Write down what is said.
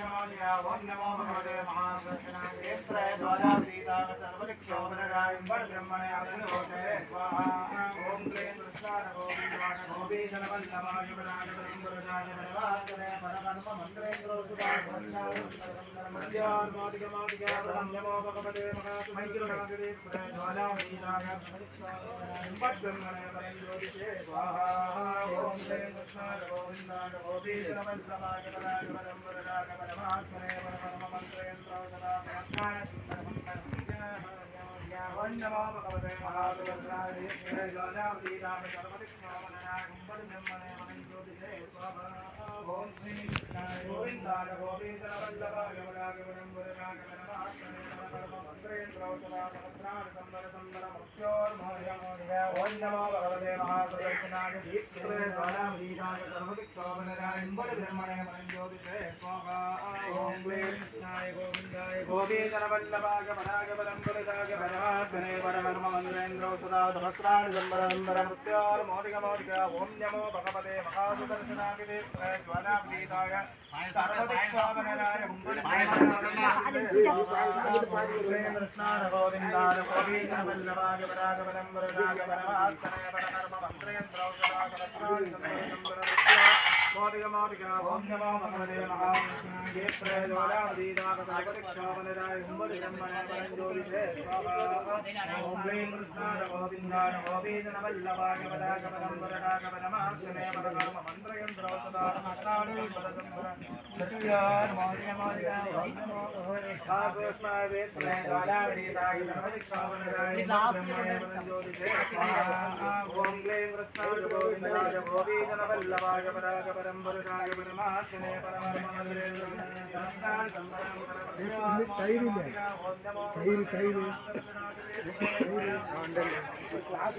नमो भगवते महासक्षणाग्रेश्वराय द्वाजातीतान सर्वलिक्षोभदायं परब्रह्मणे अभिनोदे स्वाहा ॐ क्लीं कृष्णाय गोविन्दाय गोपीजनवल्लभायुगणाय परिम्बरजाय वरवासने परमन्मन्त्रेन्द्रोसुताय मध्यान्मादिकमादिकापरं नमो भगवते महासमैकिरणाग्रेश्वराय द्वाजातीताय सर्वलिक्षोभदायं परब्रह्मणे परिम्बरजाय स्वाहा ॐ क्लीं कृष्णाय गोविन्दाय गोपीजनवल्लभाय वरवासने కృష్ణాయ గోవిందాయ గోపీంద్రవల్లభాయ వరాగవరంబురాగ పరమాత్మనే పరమ మంత్రేంద్రో సదాసహస్రాణ సంబర ఓం నమో భగవతే మహాదేవాయ శ్రీరామ సర్వదిక్ష్మామనాయ బ్రహ్మణే మనంజ్యోతిషే స్వాహా ఓం కృష్ణాయ గోవిందాయ గోపీంద్రవల్లభాయ వరాగవరంబురాగ పరమాత్మనే పరమ మంత్రేంద్రో సదా సహస్రాణి సంబర సంబర మృత్యోర్మోర్య మోర్య ఓం నమో భగవతే మహాసుదర్శనాయ జ్వాలాప్రీతాయ సర్వదిక్షామనాయ కృష్ణాన గోవిందాయ మోదిగ మోదిగ ఓం నమో భగవతే మహావిష్ణువే హుంబలి ఓం కృష్ణాయ గోవిందాయ గోపీజనవల్లభాయ ஓம் க்ளேம் கிருஷ்ணாய கோவிந்தாய கோவிந்தனவல்லவாய பராகபரம் பரதாய பரமாத்மனே பரமரமணே தயிரில் தயிர் தயிர் கிளாஸ்